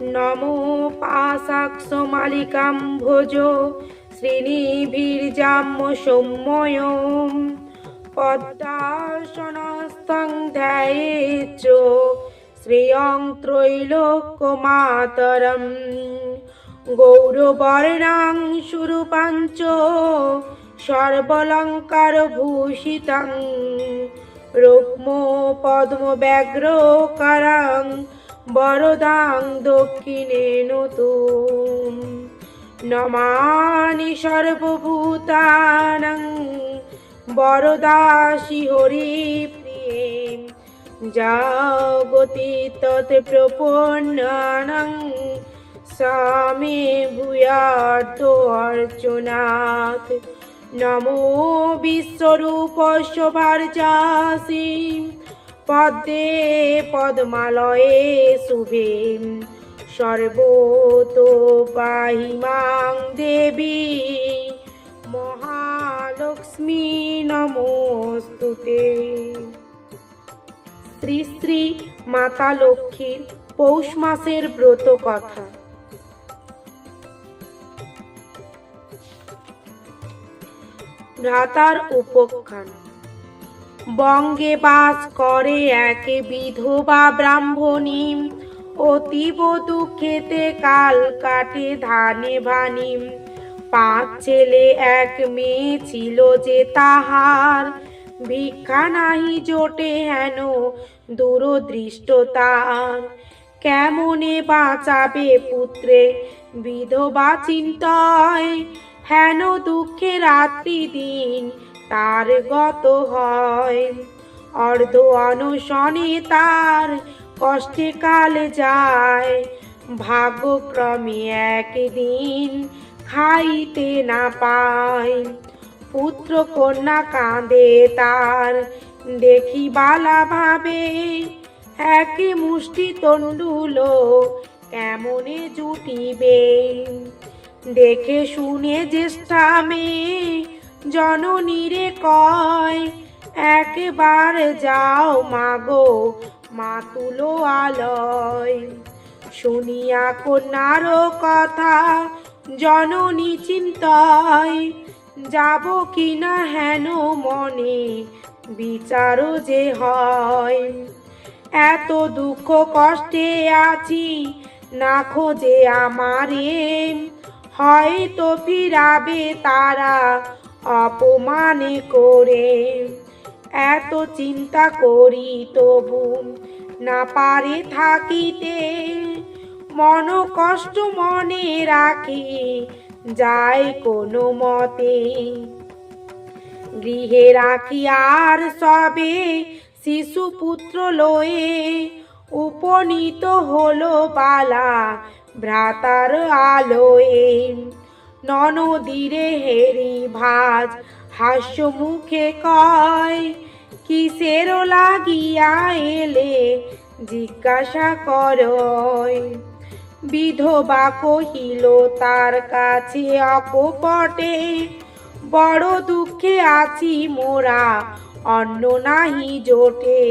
নমো পাশাক্ষ মালিকাম ভোজ শ্রীনিভীর্যাম্য সৌম্যয়ম। পদ্মাসনস্থং ধ্যায়েচ শ্রিয়ং ত্রৈলোক্যমাতরম। গৌরবর্ণাং সুরূপাঞ্চ সর্বলঙ্কার ভূষিতং রুক্ম বরদাং দক্ষিণে নতুন। নমানি সর্বভূতানাং। বরদাসি হরি প্রিয়ে জাগতি তৎ প্রপন্নানাং। সামে ভূয়ার্থ অর্চনাথ। নমো বিশ্বরূপস্য ভার্যাসি পদ্মে পদ্মালয়ে শুভে সর্বতো পাহি মাং দেবী। মহালক্ষ্মী নমস্তুতে শ্রী শ্রী মাতা লক্ষ্মীর পৌষ মাসের ব্রত কথা। ভ্রাতার উপখ্যান। বঙ্গে বাস করে এক বিধবা ব্রাহ্মণী। অতীব দুঃখেতে কাল কাটে ধানে ভানিম পাঁচ ছেলে, এক মেয়ে ছিল যে তাহার। ভিক্ষা নাহি জোটে হেন দূরদৃষ্ট তার কেমনে বাঁচাবে পুত্রে বিধবা চিন্তায়? হেন দুঃখে রাত্রি দিন তার গত হয়। অর্ধ অনশনে তার কষ্টে কাল যায়। ভাগ্যক্রমে একদিন খাইতে না পায়। পুত্র কন্যা কাঁদে তার। দেখি বালা ভাবে এক মুষ্টি তন্ডুল কেমনে জুটিবে। দেখে শুনে জ্যেষ্ঠা মেয়ে জননীরে কয়, একবার যাও মাগো মা তুলো আলয়। শুনিয়া কন্যার কথা জননী চিন্তায়, যাব কিনা হেন মনে বিচার যে হয়। এত দুঃখ কষ্টে আছি, না খোঁজে আমারে। হয়তো ফিরাবে তারা অপমানে করে। এত চিন্তা করি তবু না পারে থাকিতে। মন কষ্ট মনে রাখি, যায় কোনো মতে। গৃহে রাখি আর সবে শিশু পুত্র লয়ে উপনীত হলো বালা ভ্রাতার আলোয়ে। ননদিরে হেরি ভাজ, হাস্য মুখে কয়, কিসের লাগিয়া এলে জিজ্ঞাসা করয়? বিধবা কহিল, তার কাছে অকপটে বড় দুঃখে আছি মোরা, অন্ন নাহি জোটে।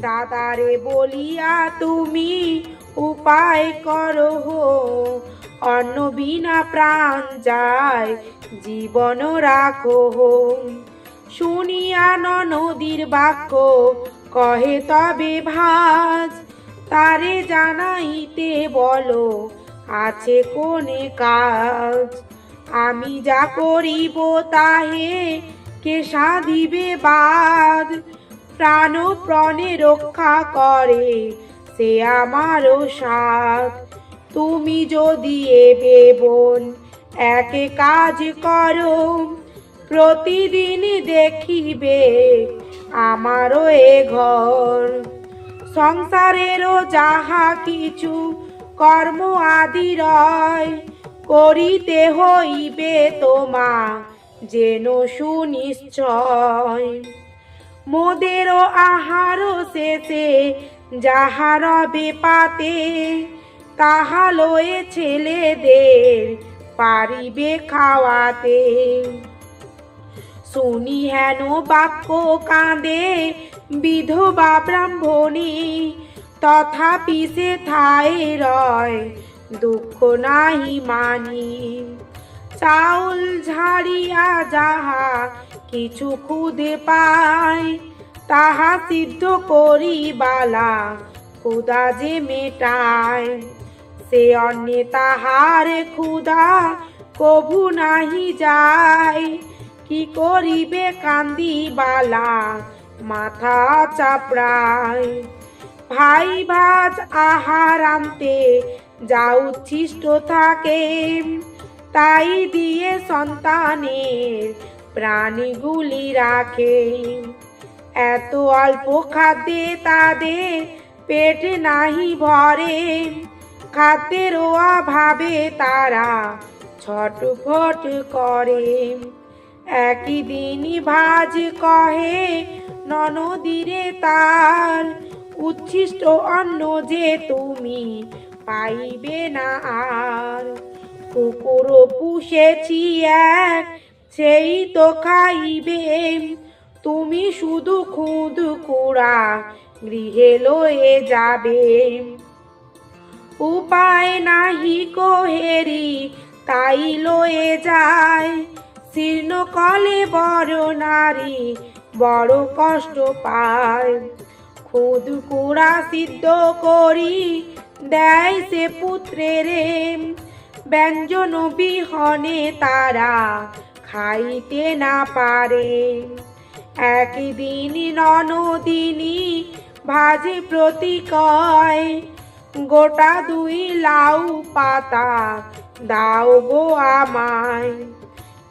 দাদারে বলিয়া তুমি উপায় করো অন্ন বিনা প্রাণ যায়, জীবন রাখো শুনিয়া নদীর বাক্য, কহে তবে ভাজ। তারে জানাইতে বলো, আছে কোনে কাজ। আমি যা করিব তাহে কে সাধিবে বাদ। প্রাণ প্রণে রক্ষা করে, সে আমারও সাথ। তুমি যদি এবে বোন, একে কাজ করো। প্রতিদিন দেখিবে আমারও এ ঘর। সংসারেরও যাহা কিছু কর্ম আদি রয়, করিতে হইবে তোমা যেন সুনিশ্চয়। মোদেরও আহার শেষে, যাহার রবে পাতে তাহা লয়ে ছেলেদের পারিবে খাওয়াতে। শুনি হেন বাক্য কাঁদে বিধবা ব্রাহ্মণী, তথাপি সে থাই রয়, দুঃখ নাহি মানি। চাউল ঝাড়িয়া যাহা কিছু খুদে পায়, তাহা সিদ্ধ করি বালা ক্ষুদা যে মেটায়, সে অন্যে তাহার ক্ষুদা কভু নাহি যায়। কি করিবে কান্দি বালা, মাথা চাপড়ায়। ভাই ভাজ আহার আনতে যা উচ্ছিষ্ট থাকে, তাই দিয়ে সন্তানের প্রাণীগুলি রাখে। এত অল্প খাদ্যে তাদের পেট নাহি ভরে, খাদ্যের অভাবে তারা ছটফট করে। একই দিনই ভাজ কহে, ননদিরে তার উচ্ছিষ্ট অন্ন যে তুমি পাইবে না আর। কুকুর পুষেছি এক, সেই তো খাইবে। তুমি শুধু খুদ কুড়া গৃহে লয়ে যাবে। উপায় নাহি কোহেরি, তাই লয়ে যায়। শীর্ণ কলে বড় নারী বড় কষ্ট পায়। খুদ কুড়া সিদ্ধ করি, দেয় সে পুত্রেরে ব্যঞ্জন বিহনে তারা খাইতে না পারে। একদিন ননদিনী ভাজে প্রতি কয়, গোটা দুই লাউ পাতা দাও গো আমায়।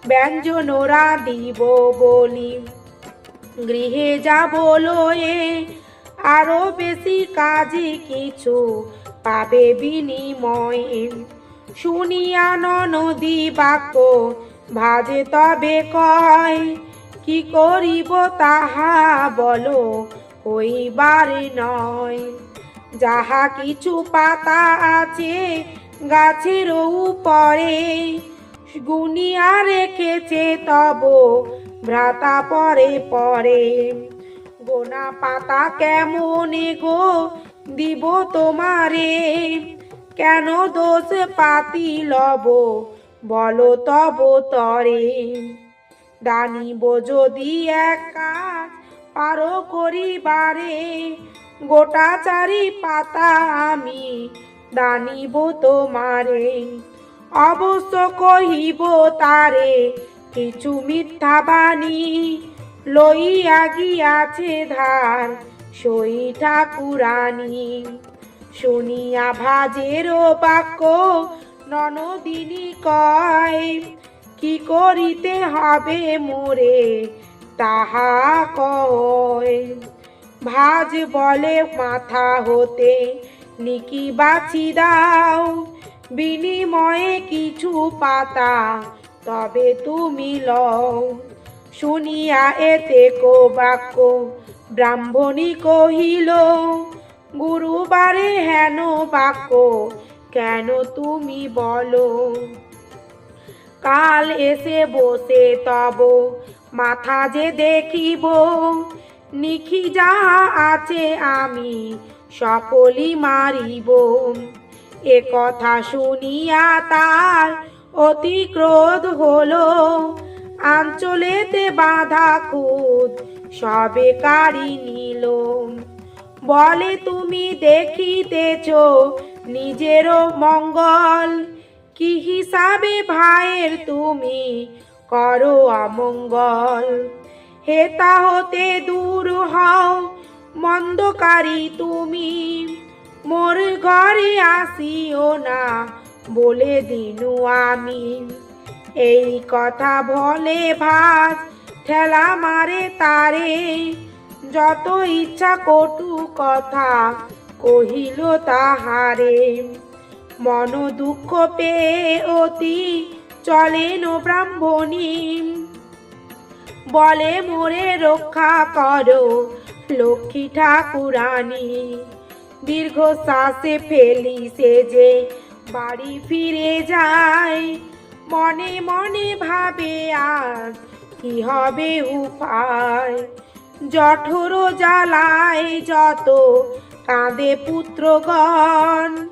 ব্যঞ্জনরা দিব বলি, গৃহে যাব লয়ে আরও বেশি কাজে কিছু পাবে বিনিময়ে। শুনিয়া নদী বাক্য ভাজে তবে কয়, কি করিব তাহা বলো হইবার নয়। যাহা কিছু পাতা আছে গাছের উপরে, গুনিয়া রেখেছে তব ভ্রাতা পরে পরে। গোনা পাতা কেমন গো দিব তোমারে? কেন দোষ পাতি লব বলো তব তরে। দানিব যদি এক কাজ পারো করিবারে, গোটা চারি পাতা আমি দানিব তোমারে। অবশ্য কহিব তারে, কিছু মিথ্যা বাণী লইয়া গিয়াছে ধার, সই ঠাকুরানী। শুনিয়া ভাজের বাক্য ননদিনী কয়, কি করিতে হবে মোরে? তাহা কয় ভাজ বলে মাথা হতে, নিকি বাছি দাও, বিনিময়ে কিছু পাতা, তবে তুমি লও। শুনিয়া এতে কো বাক্য ব্রাহ্মণী কহিল, গুরুবারে হেন বাক্য, কেন তুমি বলো? কাল এসে বসে তব মাথা যে দেখিব, নিখি যাহা আছে আমি সকলই মারিব। এ কথা শুনিয়া তার অতি ক্রোধ হলো। আঞ্চলেতে বাঁধা খুদ সবে কারি নিল। বলে, তুমি দেখিতেছ নিজেরও মঙ্গল, কি হিসাবে ভাইয়ের তুমি করো অমঙ্গল। হেতা হতে দূর হও, মন্দকারী তুমি। মোর ঘরে আসিও না বলে দিনু আমি। এই কথা বলে ভাস ঠেলা মারে তারে। যত ইচ্ছা কটু কথা কহিল তাহারে। মন দুঃখ পেয়ে অতি চলেন ব্রাহ্মণী। বলে, মোরে রক্ষা করো লক্ষ্মী ঠাকুরানী। দীর্ঘ শ্বাসে ফেলি সে যে বাড়ি ফিরে যায়। মনে মনে ভাবে, আজ কি হবে উপায়? জঠর জ্বালায় যত কাঁদে পুত্রগণ।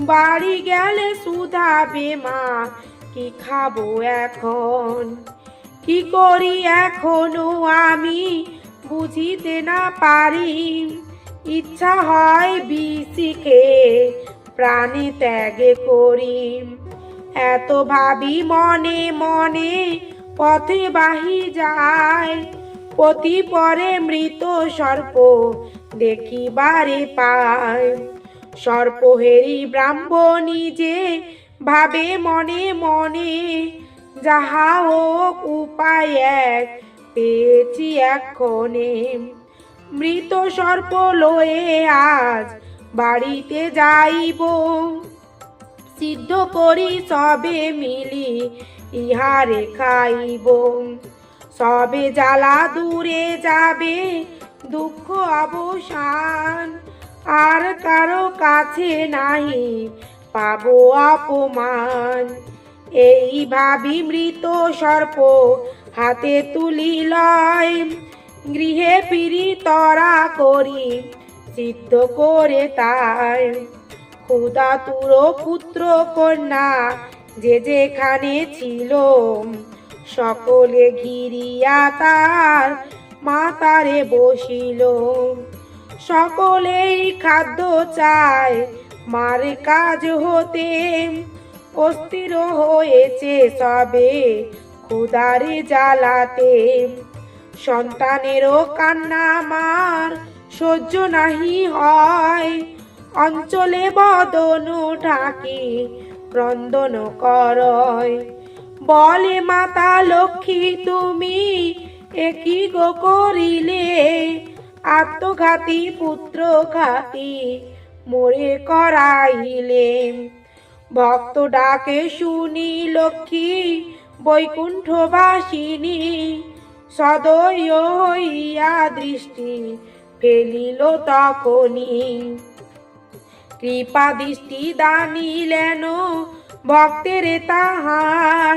বাড়ি গেলে সুধাবে মা কি খাব এখন? কি করি এখনও আমি বুঝিতে না পারি। ইচ্ছা হয় বিসিকে প্রাণে ত্যাগে করি। এত ভাবি মনে মনে পথে বাহি যায়। পতি পরে মৃত সর্প দেখিবারে পায়। সর্পহেরি ব্রাহ্মণী যে ভাবে মনে মনে যাহা হোক উপায় এক পেয়েছি এক্ষণে। মৃত সর্প লয়ে আজ বাড়িতে যাইব। সিদ্ধ করি সবে মিলি ইহারে খাইব সবে জ্বালা দূরে যাবে দুঃখ অবসান। আর কারও কাছে নাহি পাবো অপমান। এই ভাবি মৃত সর্প হাতে তুলি লয়। গৃহে ফিরি তরা করি, সিদ্ধ করে তাই। খুদা তুর পুত্র কন্যা, যে যেখানে ছিল, সকলে ঘিরিয়া তার মাতারে বসিল। সকলেই খাদ্য চায় মার কাজ হতে অস্থির হয়েছে সবে খুদারে জ্বালাতে। সন্তানেরও কান্না মার সহ্য নাহি হয়। অঞ্চলে বদন ঢাকি ক্রন্দন করয়। বলে, মাতা লক্ষ্মী, তুমি একই গো করিলে। আত্মঘাতী পুত্র ঘাতী মোরে করাইলে। ভক্ত ডাকে শুনি লক্ষ্মী বৈকুণ্ঠবাসিনী, সদয় হইয়া দৃষ্টি ফেলিল তখনই কৃপা দৃষ্টি দানিলেন ভক্তের তাহার।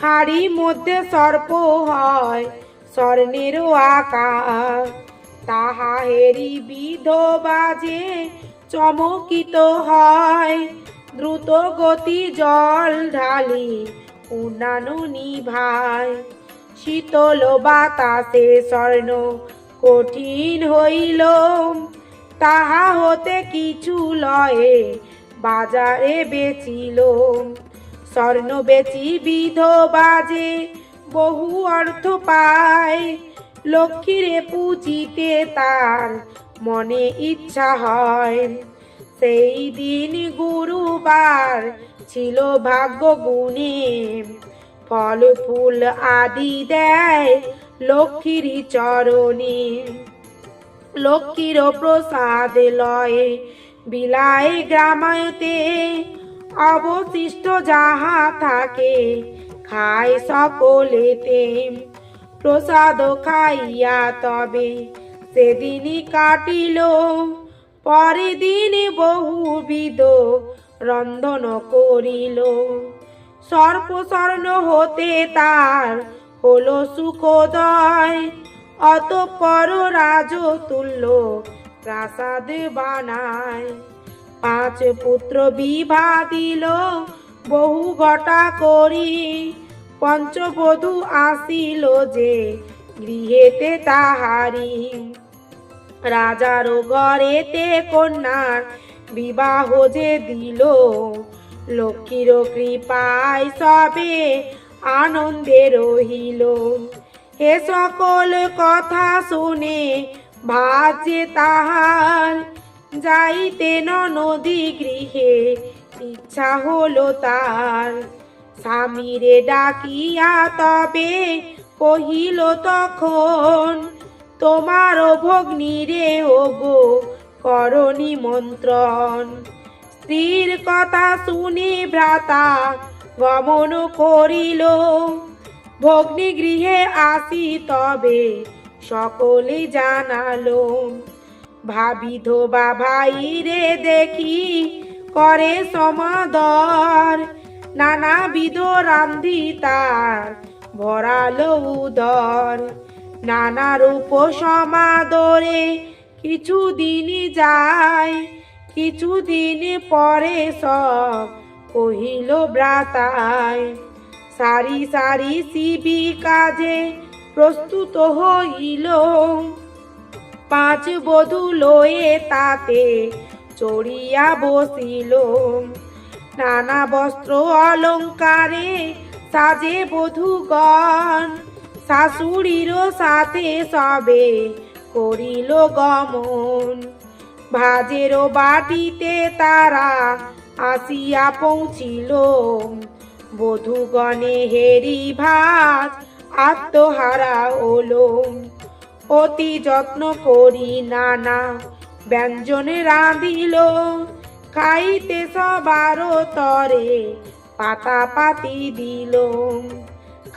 হাড়ি মধ্যে সর্প হয় স্বর্ণের আকার। তাহা হেরি বিধ বাজে চমকিত হয়। দ্রুত গতি জল ঢালি উন্নানু নিভায়। শীতল বাতাসে স্বর্ণ কঠিন হইল। তাহা হতে কিছু লয়ে বাজারে বেচিল। স্বর্ণ বেচি বিধ বাজে বহু অর্থ পায়। লক্ষ্মীরে পুজিতে তার মনে ইচ্ছা হয়। সেই দিন গুরুবার ছিল ভাগ্য গুণে। ফল, ফুল আদি দেয় লক্ষ্মীর চরণে। লক্ষ্মীর প্রসাদ লয়ে বিলায় গ্রামায়তে। অবশিষ্ট যাহা থাকে খায় সকলেতে। প্রসাদ খাইয়া তবে সেদিনই কাটিল পরে দিন বহুবিধ রন্ধন করিল। সর্প স্বর্ণ হতে তার হলো সুখোদয়, অতঃপর রাজ তুল্য প্রাসাদ বানায়। পাঁচ পুত্র বিভা দিল, বহু ঘটা করি। পঞ্চবধূ আসিল যে গৃহেতে তাহারি। রাজার ঘরেতে কন্যার বিবাহ যে দিল, লক্ষ্মীর কৃপায় সবে আনন্দে রহিল। হে সকল কথা শুনে ভাজে তাহার, যাইতে নদী গৃহে ইচ্ছা হলো তার। স্বামীরে ডাকিয়া তবে কহিল তখন তোমার ভগ্নীরে ওগো, করণী মন্ত্রণ। স্ত্রীর কথা শুনে ভ্রাতা গমন করিল। ভগ্নী গৃহে আসি তবে সকলে জানালো, ভাবি ধোবা ভাই রে, দেখি করে সমাদর। নানাবিধ রান্ধি তার, ভরালো উদর। নানা রূপ সমাদরে কিছুদিন যায়, কিছুদিন পরে সব কহিল ব্রাতায়, সারি সারি শিবি কাজে প্রস্তুত হইল। পাঁচ বধূ লয়ে তাতে চড়িয়া বসিল। নানা বস্ত্র অলঙ্কারে সাজে বধূগণ শাশুড়ির সাথে সবে করিল গমন। ভাজের বাটিতে তারা আসিয়া পৌঁছিল। বধূগণে হেরি ভাত আত্মহারা হলো। অতি যত্ন করি নানা ব্যঞ্জনে রাঁধিল। খাইতে সবার তরে পাতা পাতি দিল।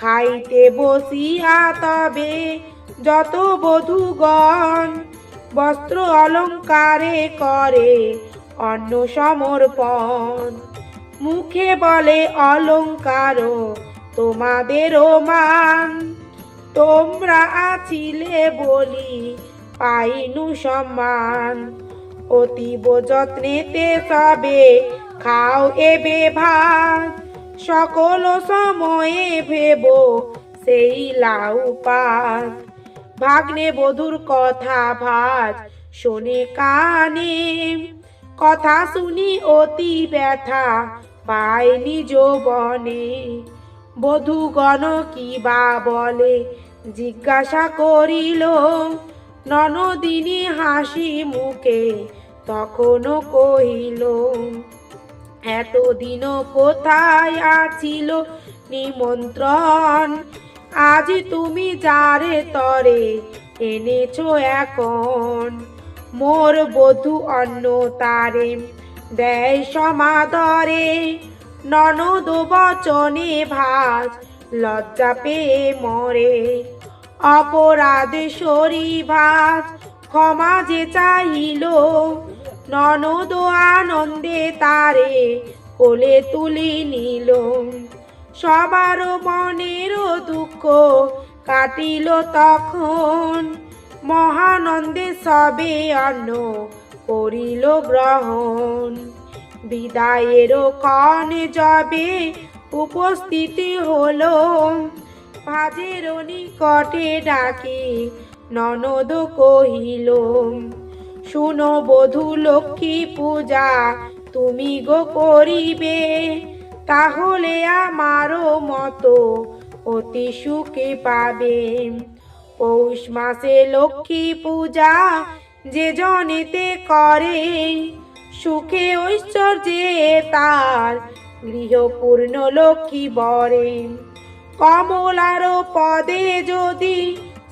খাইতে বসিয়া তবে যত বধূগণ বস্ত্র অলঙ্কারে করে অন্ন সমর্পণ। মুখে বলে, অলঙ্কার তোমাদেরও মান। তোমরা আছিলে বলি পাইনু সম্মান। অতীব যত্নেতে সবে খাও এবে ভাত সকল সময়ে ভেব সেই লাউ পাত। ভাগ্নে বধুর কথা ভাজ, শোনে কানে। কথা শুনি অতি ব্যথা পায় নিজ বনে। বধূগণ কি বা বলে, জিজ্ঞাসা করিল, ননদিনী হাসি মুখে তখনও কহিল এতদিন কোথায় আছিল নিমন্ত্রণ? আজ তুমি যারে তরে এনেছো এখন। মোর বধূ অন্য তারে দেয় সমাদরে। ননদ বচনে ভাজ, লজ্জা পেয়ে মরে। অপরাধে সরি ভাজ, ক্ষমা যে চাইল ননদ আনন্দে তারে কোলে তুলি নিল। সবার মনের দুঃখ কাটিল তখন। মহানন্দে সবে অন্ন করিল গ্রহণ। বিদায়ের ক্ষণ যবে উপস্থিতি হলো। ভাজের নিকটে ডাকি, ননদ কহিল শুনো বধূ লক্ষ্মী পূজা, তুমি গো করিবে, তাহলে আমারও মতো অতি সুখে পাবে। পৌষ মাসে লক্ষ্মী পূজা যে জনেতে করে, সুখে ঐশ্বর্যে তার গৃহপূর্ণ লক্ষ্মী বরে। কমলার পদে যদি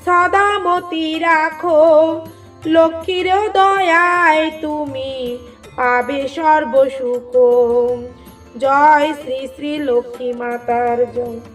সদামতি রাখো লক্ষ্মীর দয়ায় তুমি পাবে সর্বসুখ। জয় শ্রী শ্রী লক্ষ্মী মাতার জয়।